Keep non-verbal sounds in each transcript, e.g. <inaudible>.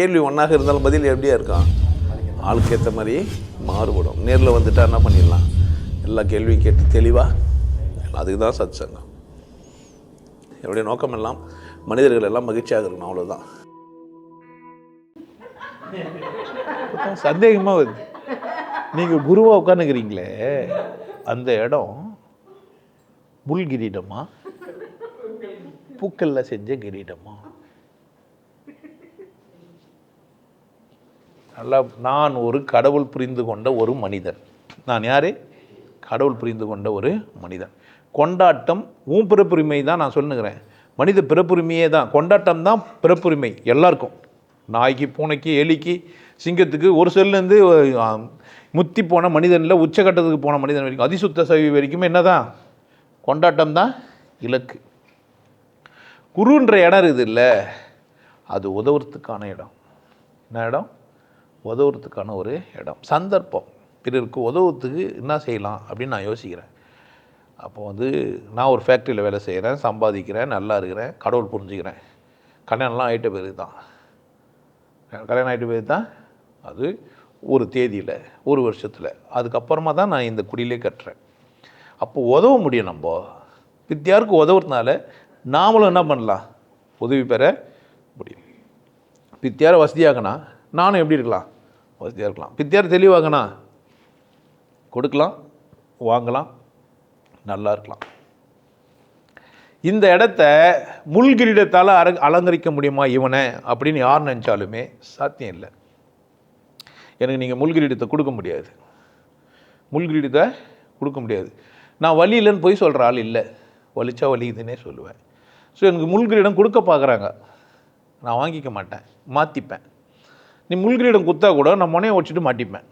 கேள்வி ஒன்றாக இருந்தாலும் பதில் எப்படியா இருக்கான் ஆளுக்கு ஏற்ற மாதிரி மாறுபடும். நேரில் வந்துட்டா என்ன பண்ணிடலாம்? எல்லா கேள்வியும் கேட்டு தெளிவாக அதுக்கு தான் சத் சங்கம் என்னுடைய நோக்கம் எல்லாம் மனிதர்கள் எல்லாம் மகிழ்ச்சியாக இருக்கணும் அவ்வளோதான் சந்தேகமாக வருது. நீங்கள் குருவாக உட்காந்துக்கிறீங்களே அந்த இடம் புல் கிரீடமா பூக்கல்ல செஞ்ச கிரீடமா? நல்லா நான் ஒரு கடவுள் புரிந்து கொண்ட ஒரு மனிதன் நான் யாரு? கடவுள் புரிந்து கொண்ட ஒரு மனிதன். கொண்டாட்டம் உன் பிறப்புரிமை தான் நான் சொல்லுங்கிறேன் மனித பிறப்புரிமையே தான். கொண்டாட்டம் தான் பிறப்புரிமை எல்லாருக்கும். நாய்க்கு பூனைக்கு எலிக்கு சிங்கத்துக்கு ஒரு செல்லேருந்து முத்தி போன மனிதனில் உச்சக்கட்டத்துக்கு போன மனிதன் வரைக்கும் அதிசுத்த சவி வரைக்கும் என்னதான்? கொண்டாட்டம் தான் இலக்கு. குருன்ற இடம் இருக்குது இல்லை அது உதவுறதுக்கான இடம். என்ன இடம்? உதவுறதுக்கான ஒரு இடம் சந்தர்ப்பம். பிறருக்கு உதவுறதுக்கு என்ன செய்யலாம் அப்படின்னு நான் யோசிக்கிறேன். அப்போ வந்து நான் ஒரு ஃபேக்ட்ரியில் வேலை செய்கிறேன் சம்பாதிக்கிறேன் நல்லா இருக்கிறேன் கடவுள் புரிஞ்சுக்கிறேன். கல்யாணம்லாம் ஆகிட்ட பிறகு தான் கல்யாணம் ஆகிட்ட பிறகு தான் அது ஒரு தேதியில் ஒரு வருஷத்தில். அதுக்கப்புறமா தான் நான் இந்த குடியிலே கட்டுறேன். அப்போ உதவ முடியும் நம்ம. வித்தியாருக்கு உதவுறதுனால நாமளும் என்ன பண்ணலாம்? உதவி பெற முடியும். வித்தியார வசதியாகனா நானும் எப்படி இருக்கலாம்? வசதியாக இருக்கலாம். பித்தியார் தெளிவாங்கண்ணா கொடுக்கலாம் வாங்கலாம் நல்லா இருக்கலாம். இந்த இடத்த முள்கிரீடத்தால் அர அலங்கரிக்க முடியுமா இவனை அப்படின்னு யார் நினச்சாலுமே சாத்தியம் இல்லை. எனக்கு நீங்கள் முள்கிரீடத்தை கொடுக்க முடியாது. முள்கிரீடத்தை கொடுக்க முடியாது. நான் வலி இல்லைன்னு போய் சொல்கிற ஆள் இல்லை. வலிச்சா வலிக்குதுன்னே சொல்லுவேன். ஸோ எனக்கு முள்கிரீடம் கொடுக்க பார்க்குறாங்க. நான் வாங்கிக்க மாட்டேன். மாற்றிப்பேன் நீ முள்கிரீடம் குத்தா கூட நான் முனையை வச்சுட்டு மாட்டிப்பேன்.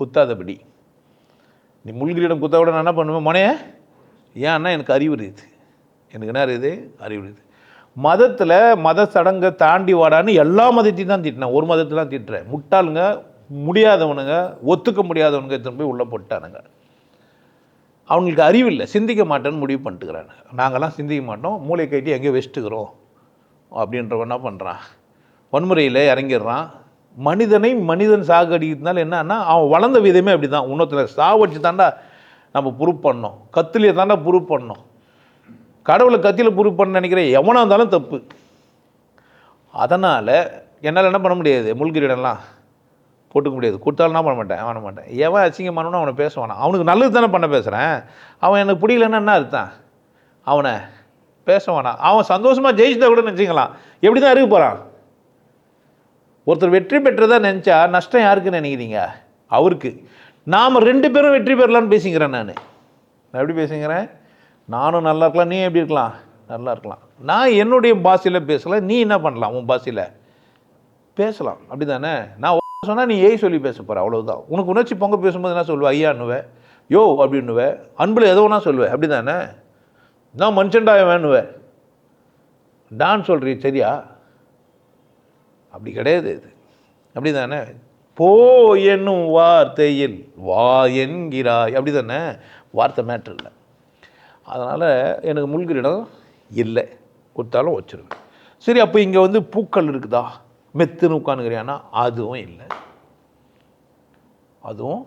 குத்தாதபடி. நீ முள்கிரீடம் குத்தா கூட நான் என்ன பண்ணுவேன்? முனைய? ஏன்னா எனக்கு அறிவு இருக்குது. எனக்கு என்ன இருக்குது? அறிவு இருக்குது. மதத்தில் மத சடங்கை தாண்டி வாடான்னு எல்லா மதத்தையும் தான் திட்டினேன். ஒரு மதத்தில் தான் திட்டுறேன். முட்டாளுங்க முடியாதவனுங்க ஒத்துக்க முடியாதவனுங்க எடுத்துன்னு போய் உள்ளே போட்டானுங்க. அவங்களுக்கு அறிவு இல்லை. சிந்திக்க மாட்டேன்னு முடிவு பண்ணிட்டுக்கிறானுங்க நாங்கள்லாம் சிந்திக்க மாட்டோம். மூளை கட்டி எங்கேயோ வச்சுட்டுக்கிறோம். அப்படின்றவன் என்ன பண்ணுறான் வன்முறையில் இறங்கிடுறான். மனிதனை மனிதன் சாகடிக்கிறதுனால என்னன்னா அவன் வளர்ந்த விதமே அப்படி தான் இன்னொருத்தனை சாவடிச்சு தாண்டா நம்ம ப்ரூவ் பண்ணோம். கத்திலே தாண்டா ப்ரூவ் பண்ணோம். கடவுளை கத்தியில் ப்ரூவ் பண்ண நினைக்கிறேன் எவனாக இருந்தாலும் தப்பு. அதனால் என்னால் என்ன பண்ண முடியாது? முள்கிரீடம்லாம் போட்டுக்க முடியாது. கொடுத்தாலும் நான் பண்ண மாட்டேன். பண்ண மாட்டேன். எவன் அசிங்கமானவனோ அவனை பேசுவானா அவனுக்கு நல்லது தானே பண்ண பேசுகிறேன் அவன் எனக்கு பிடிக்கலன்னா என்ன அர்த்தம்? அவனை பேச வேணாம். அவன் சந்தோஷமாக ஜெயிச்சுட்டா கூட நினச்சிக்கலாம். எப்படி தான் இருக்க போகிறான் ஒருத்தர் வெற்றி பெற்றதா நினச்சா நஷ்டம் யாருக்கு நினைக்கிறீங்க? அவருக்கு. நாம் ரெண்டு பேரும் வெற்றி பெறலான்னு பேசிக்கிறேன் நான். நான் எப்படி பேசுங்கிறேன் நானும் நல்லா இருக்கலாம் நீ எப்படி இருக்கலாம்? நல்லா இருக்கலாம். நான் என்னுடைய பாஷையில் பேசலாம் நீ என்ன பண்ணலாம் உன் பாஷையில்? பேசலாம். அப்படி தானே நான் சொன்னால் நீ ஏய் சொல்லி பேச போகிற அவ்வளோதான் உனக்கு உணர்ச்சி பொங்க பேசும்போது என்ன சொல்லுவ? ஐயான்னுவேன் யோ அப்படின்னுவேன் அன்பில் எதோ ஒன்றா சொல்லுவேன் அப்படி தானே நான் மனுஷன்டா வேணுவேன் டான் சொல்கிறீ சரியா? அப்படி கிடையாது இது. அப்படி தானே போ என்னும் வார்த்தையில் வா என்கிறாய். அப்படி தானே வார்த்தை மேட்ரு இல்லை. அதனால் எனக்கு முள்கிரிடம் இல்லை. கொடுத்தாலும் வச்சிருவேன். சரி அப்போ இங்கே வந்து பூக்கள் இருக்குதா? மெத்துன்னு உட்காந்துக்கிறியானா அதுவும் இல்லை. அதுவும்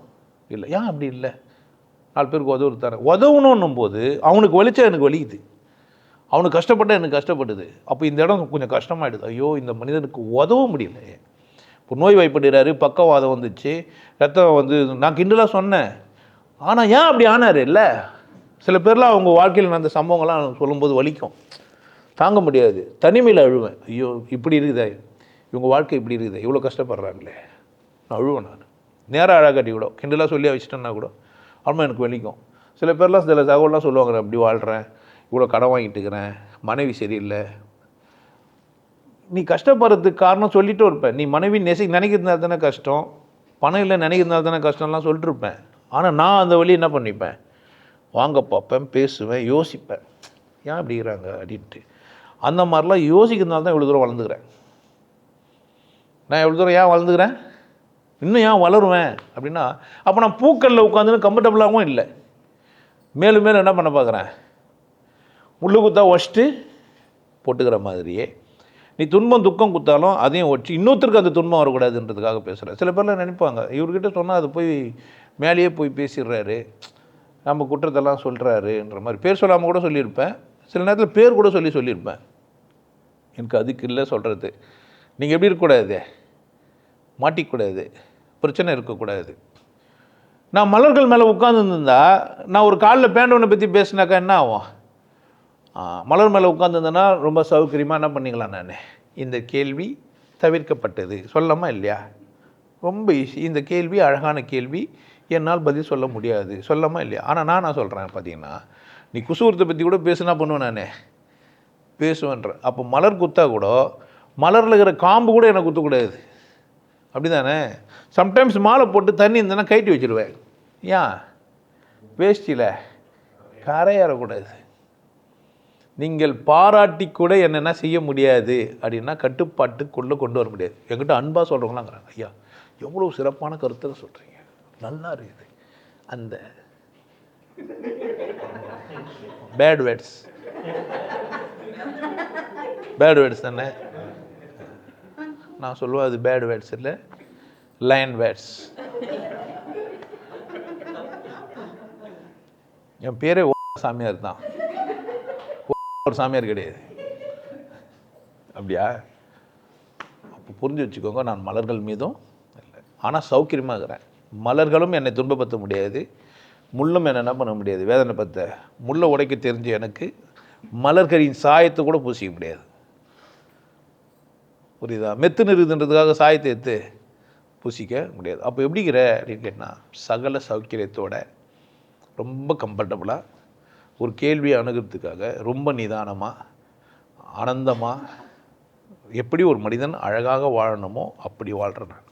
இல்லை. ஏன் அப்படி இல்லை? நாலு பேருக்கு உதவு தரேன் உதவணுன்னும் போது அவனுக்கு வலிச்சா எனக்கு வலிக்குது அவனுக்கு கஷ்டப்பட்ட எனக்கு கஷ்டப்படுது அப்போ இந்த இடம் கொஞ்சம் கஷ்டமாயிடுது. ஐயோ இந்த மனிதனுக்கு உதவ முடியல இப்போ நோய் வாய்ப்படுறாரு பக்கவாதம் வந்துச்சு ரத்தம் வந்து நான் கிண்டலாக சொன்னேன். ஆனால் ஏன் அப்படி ஆனார்? இல்லை. சில பேர்லாம் அவங்க வாழ்க்கையில் நடந்த சம்பவங்கள்லாம் சொல்லும்போது வலிக்கும். தாங்க முடியாது. தனிமையில் அழுவேன். ஐயோ இப்படி இருக்குதா. இவங்க வாழ்க்கை இப்படி இருக்குதா. இவ்வளோ கஷ்டப்படுறாங்களே. நான் அழுவேன் நான். நேராக அழகாட்டி கூட கிண்டலாக சொல்லி வச்சுட்டேன்னா கூட. அம்மா எனக்கு வலிக்கும். சில பேர்லாம் சில தகவல்லாம் சொல்லுவாங்க நான் இப்படி வாழ்கிறேன் இவ்வளோ கடன் வாங்கிட்டு இருக்கிறேன் மனைவி சரியில்லை. நீ கஷ்டப்படுறதுக்கு காரணம் சொல்லிட்டு இருப்பேன். நீ மனைவி நெசி நினைக்கிறதுனால தானே கஷ்டம். பணம் இல்லை நினைக்கிறதுனால தானே கஷ்டம்லாம் சொல்லிட்டு இருப்பேன். ஆனால் நான் அந்த வழி என்ன பண்ணிப்பேன்? வாங்க பார்ப்பேன் பேசுவேன் யோசிப்பேன். ஏன் அப்படிங்கிறாங்க அப்படின்ட்டு. அந்த மாதிரிலாம் யோசிக்கிறதுனால தான் இவ்வளோ தூரம் வளர்ந்துக்கிறேன். நான் எவ்வளோ தூரம் ஏன் வளர்ந்துக்கிறேன்? இன்னும் ஏன் வளருவேன் அப்படின்னா அப்போ நான் பூக்களில் உட்காந்துன்னு கம்ஃபர்டபுளாகவும் இல்லை. மேலும் மேலும் என்ன பண்ண பார்க்குறேன்? முள்ளு குத்தா வச்சுட்டு போட்டுக்கிற மாதிரியே. நீ துன்பம் துக்கம் குத்தாலும் அதையும் ஒட்டி இன்னொருத்தருக்கு அந்த துன்பம் வரக்கூடாதுன்றதுக்காக பேசுகிறேன் சில பேர்லாம் நினைப்பாங்க இவர்கிட்ட சொன்னால் அது போய் மேலேயே போய் பேசிடுறாரு நம்ம குற்றத்தெல்லாம் சொல்கிறாருன்ற மாதிரி. பேர் சொல்லாமல் கூட சொல்லியிருப்பேன். சில நேரத்தில் பேர் கூட சொல்லி சொல்லியிருப்பேன். எனக்கு அதுக்கு இல்லை சொல்கிறது நீங்கள் எப்படி இருக்கக்கூடாது? மாட்டிக்கூடாது. பிரச்சனை இருக்கக்கூடாது. நான் மலர்கள் மேலே உட்காந்துருந்தா நான் ஒரு காலில் பேண்டவனை பற்றி பேசினாக்கா என்ன ஆகும்? மலர் மேலே உட்காந்துருந்தேன்னா ரொம்ப சௌகரியமாக என்ன பண்ணிக்கலாம் நான்? இந்த கேள்வி தவிர்க்கப்பட்டது. சொல்லலாமா இல்லையா? ரொம்ப ஈஸி இந்த கேள்வி அழகான கேள்வி என்னால் பதில் சொல்ல முடியாது. சொல்லலாமா இல்லையா? ஆனால் நான் நான் சொல்கிறேன் பார்த்தீங்கன்னா நீ குசூரத்தை பற்றி கூட பேசுனா பண்ணுவேன் நான். பேசுவேன்ற. அப்போ மலர் குத்தா கூட மலரில் இருக்கிற காம்பு கூட எனக்கு குத்தக்கூடாது அப்படி தானே சம்டைம்ஸ் மாலை போட்டு தண்ணி இருந்தேன்னா கைட்டி வச்சிருவேன். ஏன்? வேஷ்டியில். கரையேறக்கூடாது. நீங்கள் பாராட்டி கூட என்னென்ன செய்ய முடியாது அப்படின்னா கட்டுப்பாட்டுக்குள்ளே கொண்டு வர முடியாது. என்கிட்ட அன்பாக சொல்கிறவங்களாங்கிறாங்க ஐயா எவ்வளோ சிறப்பான கருத்தை சொல்கிறீங்க நல்லா இருக்குது. அந்த பேட் வேர்ட்ஸ் பேட் வேர்ட்ஸ் தானே? நான் சொல்லுவேன் அது பேட் வேர்ட்ஸ் இல்லை. லைன் வேர்ட்ஸ் என் பேரே சாமியார் தான். ஒரு சாமியார் கிடையாது. அப்படியா? அப்போ புரிஞ்சு வச்சுக்கோங்க நான் மலர்கள் மீதும் இல்லை. ஆனால் சௌக்கியமாக இருக்கிறேன். மலர்களும் என்னை துன்பப்படுத்த முடியாது. முள்ளும் என்னை என்ன பண்ண முடியாது? வேதனை பற்ற முள்ளை உடைக்க தெரிஞ்ச எனக்கு மலர்களின் சாயத்தை கூட பூசிக்க முடியாது. புரியுதா? மெத்து நிறுதுன்றதுக்காக சாயத்தை எடுத்து பூசிக்க முடியாது. அப்போ எப்படிங்கிற அப்படின்னு கேட்டால் சகல சௌக்கியத்தோட ரொம்ப கம்ஃபர்டபுளாக ஒரு கேள்வியை அணுகிறதுக்காக ரொம்ப நிதானமாக ஆனந்தமாக எப்படி ஒரு மனிதன் அழகாக வாழணுமோ அப்படி வாழ்கிறேன் நான்.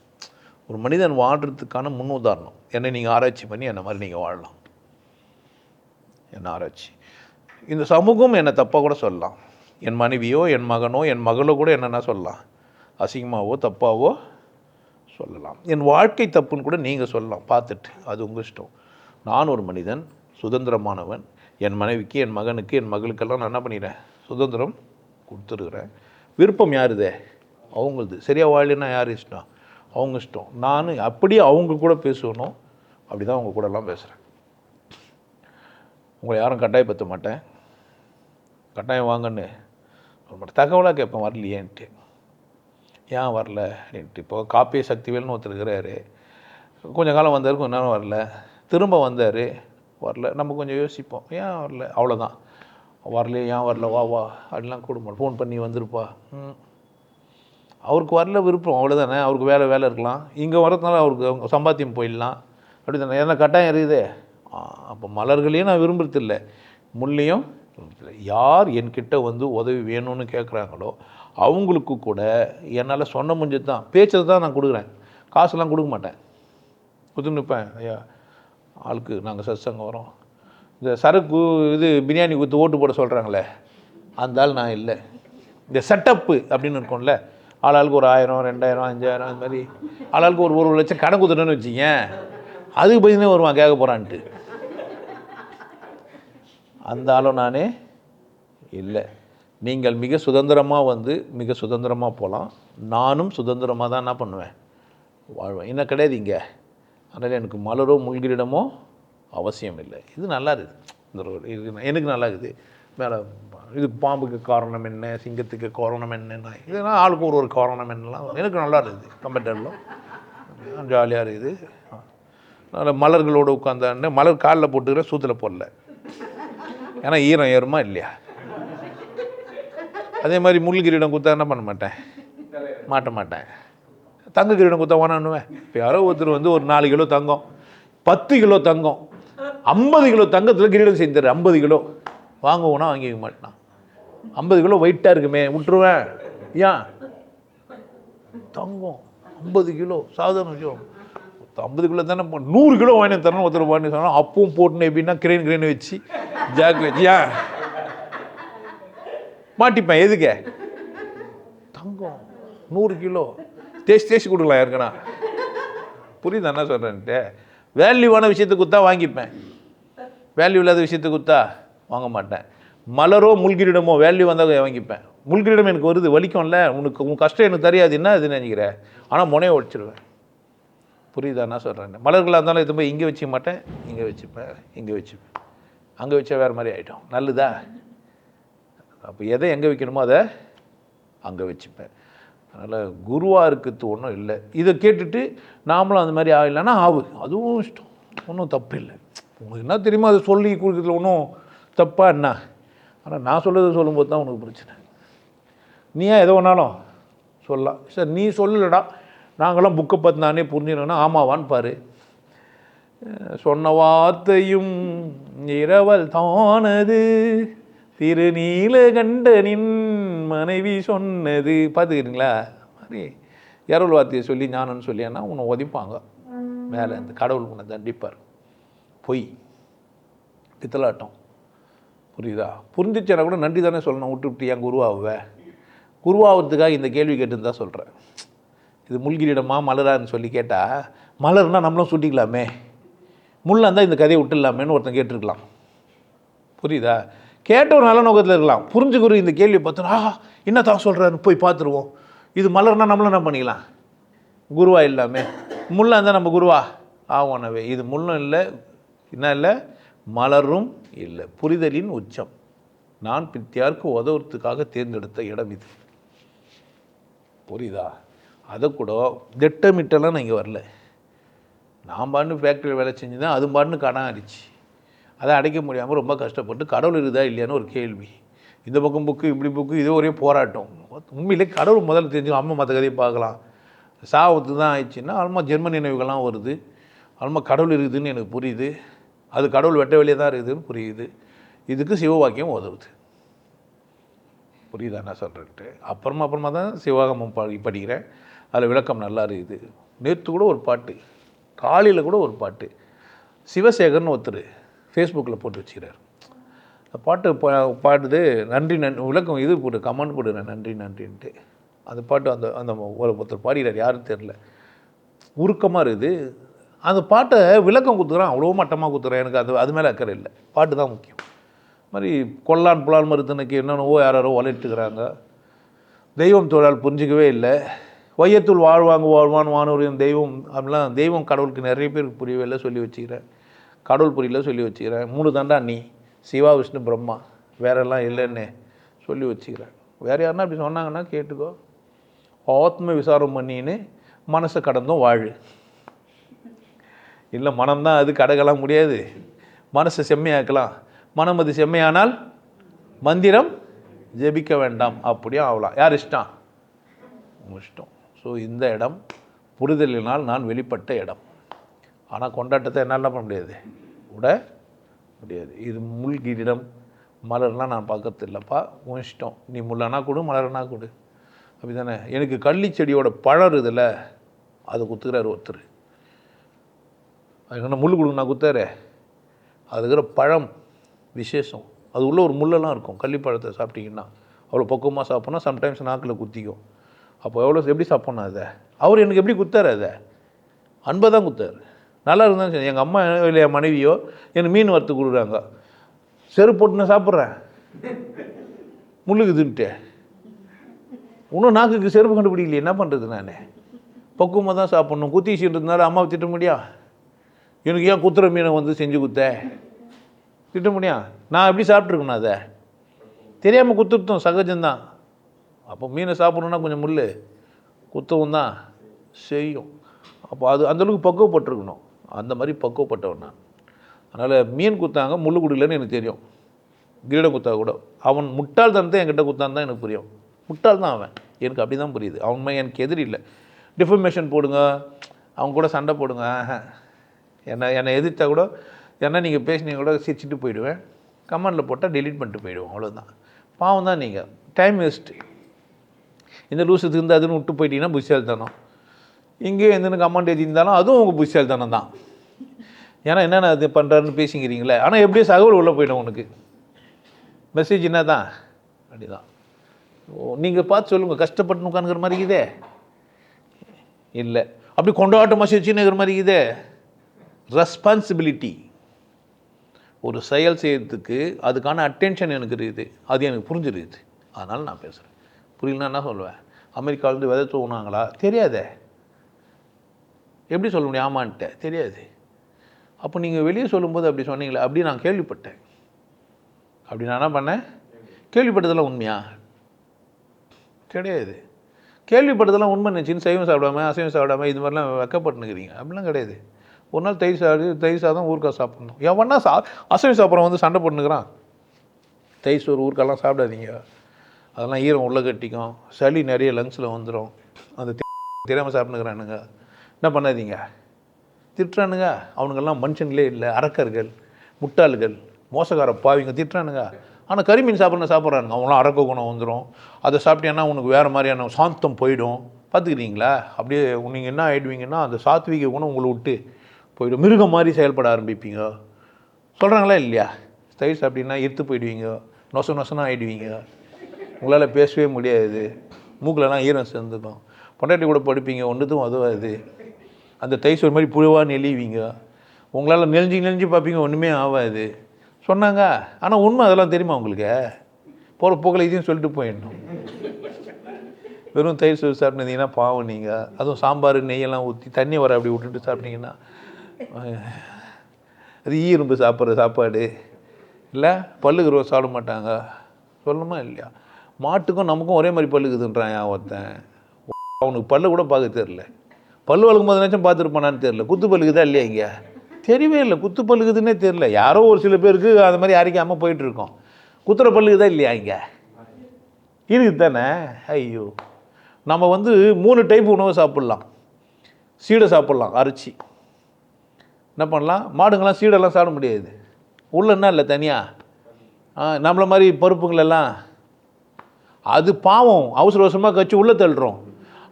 ஒரு மனிதன் வாழ்கிறதுக்கான முன் உதாரணம் என்னை நீங்கள் ஆராய்ச்சி பண்ணி என்ன மாதிரி நீங்கள் வாழலாம். என்ன ஆராய்ச்சி? இந்த சமூகம் என்னை தப்பாக கூட சொல்லலாம். என் மனைவியோ என் மகனோ என் மகளோ கூட என்னென்ன சொல்லலாம். அசிங்கமாவோ தப்பாவோ சொல்லலாம். என் வாழ்க்கை தப்புன்னு கூட நீங்கள் சொல்லலாம். பார்த்துட்டு அது உங்கள் இஷ்டம். நான் ஒரு மனிதன் சுதந்திரமானவன் என் மனைவிக்கு என் மகனுக்கு என் மகளுக்கெல்லாம் நான் என்ன பண்ணிடுறேன்? சுதந்திரம் கொடுத்துருக்குறேன் விருப்பம் யாருதே? அவங்களது. சரியாக வாழலைன்னா யார் இஷ்டம்? அவங்க இஷ்டம். நான் அப்படியே அவங்க கூட பேசணும் அப்படி தான் அவங்க கூடலாம் பேசுகிறேன் உங்களை யாரும் கட்டாயப்படுத்த மாட்டேன். கட்டாயம் வாங்கன்னு. மாட்டேன் தகவலாக கேட்பேன் வரலையேன்ட்டு ஏன் வரல? அப்படின்ட்டு இப்போ காப்பிய சக்திவேல்னு ஒருத்தர் இருக்கிறாரு. கொஞ்ச காலம் வந்தார் கொஞ்ச நேரம் வரல. திரும்ப வந்தார். வரல. நம்ம கொஞ்சம் யோசிப்போம். ஏன் வரல? அவ்வளோதான் வரல ஏன் வரல? வா வா. அப்படிலாம் கொடுப்போம் ஃபோன் பண்ணி வந்திருப்பா. ம். அவருக்கு வரல விருப்பம். அவ்வளோதானே அவருக்கு வேலை வேலை இருக்கலாம். இங்கே வரதுனால அவருக்கு அவங்க சம்பாத்தியம் போயிடலாம். அப்படி தானே ஏன்னா கட்டாயம் இருக்குது? அப்போ மலர்களையும் நான் விரும்புறதில்ல. முள்ளையும் யார் என்கிட்ட வந்து உதவி வேணும்னு கேட்குறாங்களோ அவங்களுக்கு கூட என்னால் சொன்ன முடிஞ்சது தான். பேச்சதை தான் நான் கொடுக்குறேன். காசுலாம் கொடுக்க மாட்டேன். குத்து நிற்பேன் ஐயா ஆளுக்கு நாங்கள் சத்சங்கம் வரோம். இந்த சரக்கு இது பிரியாணி குத்து ஓட்டு போட சொல்கிறாங்களே அந்த ஆள் நான் இல்லை. இந்த செட்டப்பு அப்படின்னு இருக்கும்ல ஆளாளுக்கு ஒரு ஆயிரம் ரெண்டாயிரம் அஞ்சாயிரம் அது மாதிரி ஆளாளுக்கு ஒரு ஒரு லட்சம் கடன் குத்துட்டோன்னு வச்சிங்க அதுக்கு பதினே வருவான் கேட்க போகிறான்ட்டு அந்த ஆளும் நானே இல்லை. நீங்கள் மிக சுதந்திரமாக வந்து மிக சுதந்திரமாக போகலாம் நானும் சுதந்திரமாக தான் என்ன பண்ணுவேன்? வாழ்வேன். என்ன கிடையாது இங்கே. அதனால் எனக்கு மலரோ முள்கிரிடமோ அவசியம் இல்லை இது நல்லா இருக்குது இந்த ரோடு இது எனக்கு நல்லா இருக்குது மேலே இது பாம்புக்கு காரணம் என்ன சிங்கத்துக்கு காரணம் என்னன்னா இதெல்லாம் ஆளுக்கு ஒரு ஒரு காரணம் என்னலாம் எனக்கு நல்லா இருக்குது கம்பெட்டரில் ஜாலியாக இருக்குது. அதனால் மலர்களோடு உட்காந்தான்னு மலர் காலில் போட்டுக்கிற சூத்தில் போடல. ஏன்னா ஈரம் ஏறுமா இல்லையா? அதே மாதிரி முள் கிரீடம் குத்தா என்ன பண்ண மாட்டேன்? மாட்ட மாட்டேன். தங்க கிரீடம் கொடுத்த வேணான்னுவேன் இப்போ யாரோ ஒருத்தர் வந்து ஒரு நாலு கிலோ தங்கம் பத்து கிலோ தங்கம் ஐம்பது கிலோ தங்கத்தில் கிரீடம் செஞ்சார் ஐம்பது கிலோ. வாங்குவோனா வாங்கிக்க மாட்டேன். ஐம்பது கிலோ வெயிட்டாக இருக்குமே விட்டுருவேன். ஏன்? தங்கம் ஐம்பது கிலோ சாதாரண விஷயம் ஐம்பது கிலோ தானே நூறு கிலோ வாங்கி தரணும் ஒருத்தர் வாங்கி சொன்னால் அப்பவும் போட்டுன்னு எப்படின்னா கிரேன் கிரேன் வச்சு ஜாக் வச்சு. ஏன்? மாட்டிப்பேன் எதுக்கு? தங்கம் நூறு கிலோ. தேய்ச்சி தேய்ச்சி கொடுக்கலாம் யாருக்குண்ணா புரியுது என்ன சொல்கிறேன்ட்டு வேல்யூவான விஷயத்தை குத்தா வாங்கிப்பேன். வேல்யூ இல்லாத விஷயத்தை குத்தா வாங்க மாட்டேன். மலரோ முல்கிரிடமோ வேல்யூ வந்தால் வாங்கிப்பேன். முல்கிரிடம் எனக்கு வருது வலிக்கும்ல. உனக்கு உன் கஷ்டம் எனக்கு தெரியாது. என்ன இது ஆனால் முனையை உடைச்சிடுவேன் புரியுதா நான் சொல்கிறேன் மலர்களாக இருந்தாலும் இது போய் இங்கே வச்சுக்க மாட்டேன் இங்கே வச்சுப்பேன் இங்கே வச்சுப்பேன். அங்கே வச்சா வேறு மாதிரி ஆகிட்டோம் நல்லதா? அப்போ எதை எங்கே வைக்கணுமோ அதை அங்கே வச்சுப்பேன். அதனால் குருவாக இருக்கிறது ஒன்றும் இல்லை. இதை கேட்டுட்டு நாமளும் அந்த மாதிரி ஆகலைன்னா ஆகு அதுவும் இஷ்டம். ஒன்றும் தப்பு இல்லை. உங்களுக்கு என்ன தெரியுமோ? அதை சொல்லி கொடுக்குறதுல ஒன்றும் தப்பாக என்ன? ஆனால் நான் சொல்கிறத சொல்லும்போது தான் உனக்கு பிரச்சனை. நீ ஏன் எதை வேணாலும் சொல்லலாம். சார் நீ சொல்லலடா. நாங்களாம் புக்கை பார்த்து நானே புரிஞ்சுக்கணும்னா ஆமாவான்னு பாரு. சொன்ன வார்த்தையும் இரவல் தானது. திருநீலகண்டனின் மனைவி சொன்னது. பார்த்துக்கிறீங்களா? மாதிரி இரவல் வார்த்தையை சொல்லி ஞானம்னு சொல்லியானா உன்னை உதைப்பாங்க. மேலே இந்த கடவுள் உன்னை தண்டிப்பார். பொய். பித்தலாட்டம் புரியுதா? புரிஞ்சிச்சனா கூட நன்றி தானே சொல்லணும். விட்டு விட்டு ஏன் குருவாகுவ குருவாகிறதுக்காக இந்த கேள்வி கேட்டுன்னு தான் சொல்கிறேன் இது முள்கிரிடமா மலரான்னு சொல்லி கேட்டால் மலர்னா நம்மளும் சுட்டிக்கலாமே. முள்ளாக இருந்தால் இந்த கதையை விட்டுடலாமேன்னு ஒருத்தன் கேட்டிருக்கலாம். புரியுதா? கேட்ட ஒரு நல்ல நோக்கத்தில் இருக்கலாம். புரிஞ்சுக்குரு இந்த கேள்வியை பார்த்தோம் ஆஹா என்ன தான் சொல்கிறாரு போய் பார்த்துருவோம். இது மலர்னா நம்மளும் என்ன பண்ணிக்கலாம்? குருவா இல்லாமே. முள்ளா இருந்தால் நம்ம குருவா? ஆவோனவே இது முள்ளும் இல்லை என்ன இல்லை மலரும் இல்லை. புரிதலின் உச்சம். நான் பித்தியாருக்கு உதவுறதுக்காக தேர்ந்தெடுத்த இடம் இது. புரியுதா? அதை கூட திட்டமிட்டெல்லாம் நான் இங்கே வரல. நான் பாட்டு ஃபேக்ட்ரியில் வேலை செஞ்சு தான் அது பாட்டுன்னு கடன் ஆயிடுச்சு அதை அடைக்க முடியாமல் ரொம்ப கஷ்டப்பட்டு கடவுள் இருக்குதா இல்லையான்னு ஒரு கேள்வி. இந்த பக்கம் புக்கு இப்படி புக்கு இதே ஒரே போராட்டம். உண்மையிலே கடவுள் முதல்ல தெரிஞ்சு அம்மா மற்ற கதையை பார்க்கலாம். சாவத்து தான் ஆயிடுச்சுன்னா அல்மா ஜென்ம நினைவுகள்லாம் வருது. அல்மா கடவுள் இருக்குதுன்னு எனக்கு புரியுது. அது கடவுள் வெட்ட வெளியே தான் இருக்குதுன்னு புரியுது. இதுக்கு சிவவாக்கியம் உதவுது. புரியுதா நான் சொல்கிறேன்ட்டு அப்புறமா அப்புறமா தான் சிவகாமம் படி படிக்கிறேன். அதில் விளக்கம் நல்லா இருக்குது. நேற்று கூட ஒரு பாட்டு காலையில் கூட ஒரு பாட்டு. சிவசேகர்னு ஒருத்தர் ஃபேஸ்புக்கில் போட்டு வச்சுக்கிறார். அந்த பாட்டு பா பாடுது நன்றி நன்றி விளக்கம் இது போட்டு கமெண்ட் போடுறேன் நன்றி நன்றின்ட்டு. அந்த பாட்டு அந்த அந்த ஒரு ஒருத்தர் பாடிக்கிறார் யாரும் தெரில உருக்கமாக இருக்குது. அந்த பாட்டை விளக்கம் கொடுத்துக்கிறான் அவ்வளோ மட்டமாக கொடுத்துறேன் எனக்கு அது அது மேலே அக்கறை இல்லை. பாட்டு தான் முக்கியம். மாதிரி கொல்லான் புலான் மருத்துவனுக்கு என்னென்னவோ யாரோ வளர்த்துக்கிறாங்க. தெய்வம் தொழிலால் புரிஞ்சிக்கவே இல்லை. வையத்துள் வாழ்வாங்க வாழ்வான் வானூரியம் தெய்வம் அப்படிலாம் தெய்வம் கடவுளுக்கு நிறைய பேருக்கு புரியவே இல்லை சொல்லி வச்சுக்கிறேன். கடவுள் புரியல சொல்லி வச்சுக்கிறேன். மூணு தாண்டா நீ சிவா விஷ்ணு பிரம்மா வேறெல்லாம் இல்லைன்னு சொல்லி வச்சுக்கிறேன். வேறு யாருன்னா அப்படி சொன்னாங்கன்னா கேட்டுக்கோ. ஆத்ம விசாரம் பண்ணின்னு மனசை கடந்தும் வாழு. இல்லை மனம்தான் அது கடக்கலாம் முடியாது. மனசை செம்மையாக்கலாம். மனம் அது செம்மையானால் மந்திரம் ஜெபிக்க வேண்டாம். அப்படியே ஆகலாம் யார் இஷ்டம்? உங்கள் இஷ்டம். ஸோ இந்த இடம் புரிதலினால் நான் வெளிப்பட்ட இடம். ஆனால் கொண்டாட்டத்தை என்னால் பண்ண முடியாது. விட முடியாது. இது முள்கிரிடம் மலர்லாம் நான் பார்க்கறது இல்லைப்பா உன் இஷ்டம். நீ முள்ளனா கொடு மலர்னா கொடு. அப்படி தானே எனக்கு கள்ளி செடியோட பழம் இருக்குதுல்ல அதை குத்துக்கிறாரு ஒருத்தர். அதுக்கு என்ன முள் கொடுங்க நான் குத்தாரு அது இருக்கிற பழம் விசேஷம். அது உள்ள ஒரு முள்ளெல்லாம் இருக்கும். கள்ளிப்பழத்தை சாப்பிட்டீங்கன்னா அவ்வளோ பக்குவமாக சாப்பிட்னா சம்டைம்ஸ் நாக்கில் குத்திக்கும். அப்போ எவ்வளோ எப்படி சாப்பிட்ணும் அதை? அவர் எனக்கு எப்படி குத்தாரு அதை? அன்பை தான் குத்தார் நல்லா இருந்தாலும் சரி. எங்கள் அம்மா இல்லை என் மனைவியோ எனக்கு மீன் வறுத்து கொடுக்குறாங்க. செருப்பு போட்டு நான் சாப்பிட்றேன். முள்ளுக்குதுன்ட்டு. இன்னும் நாக்குக்கு செருப்பு கண்டுபிடிக்கலையே என்ன பண்ணுறது நான்? பக்குவமாக தான் சாப்பிட்ணும். குத்தி இருந்தாலும் அம்மாவை திட்ட முடியா? எனக்கு ஏன் குத்துற மீனை வந்து செஞ்சு குத்த? திட்ட முடியா? நான் எப்படி சாப்பிட்ருக்கணும் அதை? தெரியாமல் குத்துருத்தோம் சகஜம்தான். அப்போ மீனை சாப்பிட்ணுன்னா கொஞ்சம் முள் குத்தவும் தான் செய்யும். அப்போ அது அந்தளவுக்கு பக்குவப்பட்டிருக்கணும் அந்த மாதிரி பக்குவப்பட்டவன் நான். அதனால் மீன் குத்தாங்க முள் குடிக்கலன்னு எனக்கு தெரியும். கிரீடம் குத்தா கூட. அவன் முட்டாள்தனத்தை என்கிட்ட குத்தான் தான் எனக்கு புரியும். முட்டாள் தான் அவன். எனக்கு அப்படி தான் புரியுது. அவன் எனக்கு எதிரி இல்லை. டிஃபர்மேஷன் போடுங்க. அவங்க கூட சண்டை போடுங்க. என்னை என்னை எதிர்த்தா கூட என்ன நீங்கள் பேசினீங்க கூட சிரிச்சிட்டு போயிடுவேன். கமெண்டில் போட்டால் டெலீட் பண்ணிட்டு போயிடுவோம். அவ்வளோதான் பாவம் தான் நீங்கள் டைம் வேஸ்ட்டு இந்த லூசத்துக்கு இருந்து அதுன்னு விட்டு போயிட்டீங்கன்னா புத்திசாலித்தனம். இங்கேயும் எந்தன்னு கமெண்ட் எழுதியிருந்தாலும் அதுவும் உங்கள் புத்திசாலித்தனம் தான் ஏன்னா என்னென்ன இது பண்ணுறாருன்னு பேசிக்கிறீங்களே? ஆனால் எப்படியும் தகவல் உள்ளே போயிடும் உனக்கு. மெசேஜ் என்ன தான் அப்படிதான். ஓ நீங்கள் பார்த்து சொல்லுங்கள் கஷ்டப்பட்டு உட்காந்துக்கிற மாதிரி இதே இல்லை. அப்படி கொண்டாட்ட சிரிச்சுன்னு மாதிரி இதே ரெஸ்பான்சிபிலிட்டி ஒரு செயல் செய்யறதுக்கு அதுக்கான அட்டென்ஷன் எனக்கு இருக்குது. அது எனக்கு புரிஞ்சிருக்குது. அதனால் நான் பேசுகிறேன் புரியலன்னா என்ன சொல்லுவேன்? அமெரிக்காவிலேருந்து விதை தூங்கினாங்களா தெரியாதே. எப்படி சொல்ல முடியும்? ஆமான்ட்டு. தெரியாது. அப்போ நீங்கள் வெளியே சொல்லும்போது அப்படி சொன்னீங்களே அப்படி நான் கேள்விப்பட்டேன். அப்படி நான் என்ன பண்ணேன்? கேள்விப்பட்டதெல்லாம் உண்மையா? கிடையாது. கேள்விப்பட்டதெல்லாம் உண்மை நினச்சின்னு சைவம் சாப்பிடாம அசைவம் சாப்பிடாம இது மாதிரிலாம் வெக்கப்பட்டுனுக்கிறீங்க அப்படிலாம் கிடையாது. ஒரு நாள் தயிர் சாடு தயிர் சாதம் ஊருக்கா சாப்பிடணும். எவனா சா அசைவம் சாப்பிட்றவன் வந்து சண்டை போட்டுனுக்கிறான் தயிர் சோறு ஊறுகாய்லாம் சாப்பிடாதீங்க. அதெல்லாம் ஈரம் உள்ள கட்டிக்கும். சளி நிறைய லங்ஸில் வந்துடும் அந்த தெரியாமல் சாப்பிட்டுக்கிறானுங்க என்ன பண்ணாதீங்க? திட்டுறானுங்க. அவனுங்கெல்லாம் மனுஷங்களே இல்லை அரக்கர்கள் முட்டாள்கள் மோசக்கார பாவிங்க திட்டுறானுங்க. ஆனால் கறிமீன் சாப்பிட்ற சாப்பிட்றானுங்க. அவங்களாம் அரக்க குணம் வந்துடும் அதை சாப்பிட்டீங்கன்னா உனக்கு வேறு மாதிரியான சாந்தம் போயிடும். பார்த்துக்கிறீங்களா? அப்படியே நீங்கள் என்ன ஆகிடுவீங்கன்னா அந்த சாத்விக குணம் உங்களை விட்டு போயிடும். மிருகம் மாதிரி செயல்பட ஆரம்பிப்பீங்க. சொல்கிறாங்களா இல்லையா? தயிர் சாப்பிட்டீங்கன்னா இருத்து போயிடுவீங்க. நொச நொசனாக ஆகிடுவீங்க உங்களால் பேசவே முடியாது. மூக்கிலலாம் ஈரம் சேர்ந்துக்கும் பொண்டாட்டி கூட படுப்பீங்க. ஒன்றுத்தும் உதவாது. அந்த தயிர் சோறு மாதிரி புழுவாக நெளிவீங்க. உங்களால் நெளிஞ்சு நெளிஞ்சு பார்ப்பீங்க ஒன்றுமே ஆகாது சொன்னாங்க. ஆனால் உண்மை அதெல்லாம் தெரியுமா உங்களுக்கு? போகிற போக்கில் இதையும் சொல்லிட்டு போயிடணும். வெறும் தயிர் சோறு சாப்பிட்டீங்கன்னா பாவம் நீங்கள் அதுவும் சாம்பார் நெய்யெல்லாம் ஊற்றி தண்ணி வர அப்படி விட்டுட்டு சாப்பிட்டீங்கன்னா அது ஈ இரும்பு சாப்பிட்ற சாப்பாடு. இல்லை பல்லுக்கு ரோஸ் சாப்பிட மாட்டாங்க. சொல்லணுமா இல்லையா? மாட்டுக்கும் நமக்கும் ஒரே மாதிரி பல்லுக்குதுன்றான் ஒருத்தன். அவனுக்கு பல்லு கூட பார்க்க தெரில பல்லு வளர்க்கும் போது நினச்சும் பார்த்துருப்பானான்னு தெரில குத்து பல்லுக்குதா இல்லையா இங்கே? தெரியவே இல்லை. குத்து பல்லுக்குதுன்னே தெரில யாரோ ஒரு சில பேருக்கு அது மாதிரி அரைக்காமல் போயிட்டுருக்கோம். குத்துற பல்லுக்குதா இல்லையா இங்கே? இருக்குது தானே ஐயோ. நம்ம வந்து மூணு டைப் உணவு சாப்பிட்லாம். சீடை சாப்பிட்லாம் அரிசி. என்ன பண்ணலாம்? மாடுங்கள்லாம் சீடெல்லாம் சாப்பிட முடியாது. உள்ள என்ன இல்லை தனியாக நம்மளை மாதிரி பருப்புங்களெல்லாம். அது பாவம். அவசர அவசரமாக கச்சி உள்ளே தள்ளுறோம்.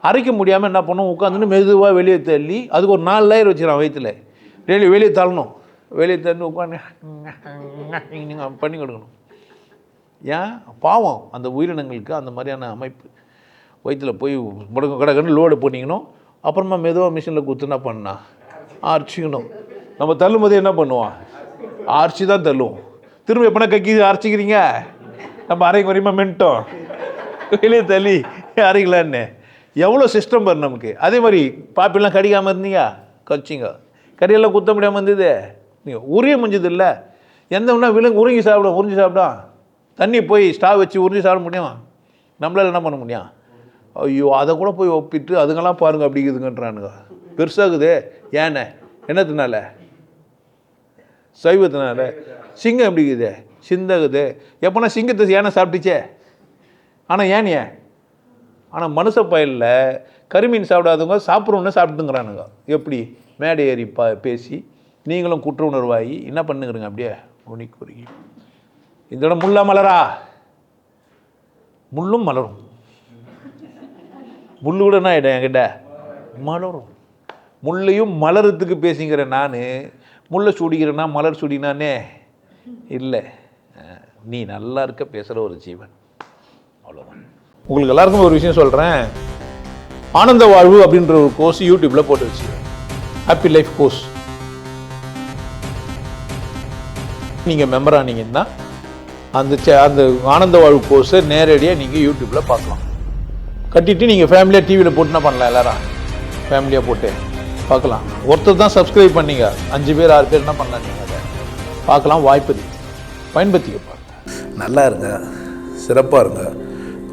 அரைக்க முடியாமல் என்ன பண்ணும்? உட்காந்துன்னு மெதுவாக வெளியே தள்ளி அதுக்கு ஒரு நாலு லேயர் வச்சுக்கிறான் வயிற்றுல வெளியே வெளியே தள்ளணும். வெளியே தள்ளி உட்காந்து நீங்கள் <laughs> பண்ணி கொடுக்கணும். ஏன்? பாவம். அந்த உயிரினங்களுக்கு அந்த மாதிரியான அமைப்பு. வயிற்றில் போய் முடக்க கடற்கன்னு லோடு பண்ணிக்கணும் அப்புறமா மெதுவாக மிஷினில் குத்துனா பண்ணா? அரைச்சிக்கணும். நம்ம தள்ளும்போது என்ன பண்ணுவோம்? அரைச்சி தான் தள்ளுவோம். திரும்ப எப்படின்னா கக்கி அரைச்சிக்கிறீங்க? நம்ம அரைக்கு வரையுமா மென்ட்டோம்? வெளியே தள்ளி அரைக்கலான்னு. எவ்வளோ சிஸ்டம் பாரு நமக்கு. அதே மாதிரி பாப்பிலாம் கடிக்காமல் இருந்தீங்க? கச்சிங்க. கறியெல்லாம் குத்த முடியாமல் இருந்தது. நீங்கள் உரிய முடிஞ்சது இல்லை எந்த ஒன்றா விலங்கு உறிஞ்சி சாப்பிடும் உறிஞ்சி சாப்பிடும் தண்ணி போய் ஸ்டாவ் வச்சு உறிஞ்சி சாப்பிட முடியும்? நம்மளால் என்ன பண்ண முடியும்? ஐயோ அதை கூட போய் ஒப்பிட்டு அதுங்கெல்லாம் பாருங்க அப்படிங்குதுங்கன்றானுங்க பெருசாகுது. ஏண்ணே என்னத்தினால? சைவத்தினால. சிங்கம் எப்படி இருக்குது? சிந்தகுது. எப்போனா சிங்கத்தை யானை சாப்பிட்டுச்சே? ஆனால் ஏனையே ஆனால் மனுஷ பயலில் கருமீன் சாப்பிடாதவங்க சாப்பிட்றோன்னு சாப்பிட்டுங்கிறானுங்க. எப்படி? மேடை ஏறி பா பேசி நீங்களும் குற்ற உணர்வாகி என்ன பண்ணுங்கிறீங்க அப்படியே? உனி குறுகி. இந்த இடம் முள்ளா மலரா? முள்ளும் மலரும். முள்ளு கூட என்ன ஆகிடும் என்கிட்ட? மலரும். முள்ளையும் மலரத்துக்கு பேசிங்கிற நான். முல்லை சுடிக்கிறேன்னா மலர் சுடினானே? இல்லை. நீ நல்லா இருக்க பேசுகிற ஒரு ஜீவன். அவ்வளோதான் உங்களுக்கு எல்லாருக்கும் ஒரு விஷயம் சொல்கிறேன் ஆனந்த வாழ்வு அப்படின்ற ஒரு கோர்ஸ் யூடியூப்பில் போட்டு வச்சு ஹாப்பி லைஃப் கோர்ஸ் நீங்கள் மெம்பர் ஆனீங்கன்னா அந்த சே- அந்த ஆனந்த வாழ்வு கோர்ஸை நேரடியாக நீங்கள் யூடியூப்பில் பார்க்கலாம். கட்டிட்டு நீங்கள் ஃபேமிலியாக டிவியில் போட்டுனா பண்ணலாம் எல்லாரும். ஃபேமிலியாக போட்டு பார்க்கலாம். ஒருத்தர் தான் சப்ஸ்கிரைப் பண்ணீங்க. அஞ்சு பேர் ஆறு பேர் என்ன பண்ணலாம் நீங்கள் அதை? பார்க்கலாம் வாய்ப்பு பயன்படுத்திக்க பாருங்க. நல்லா இருங்க. சிறப்பாக இருங்க.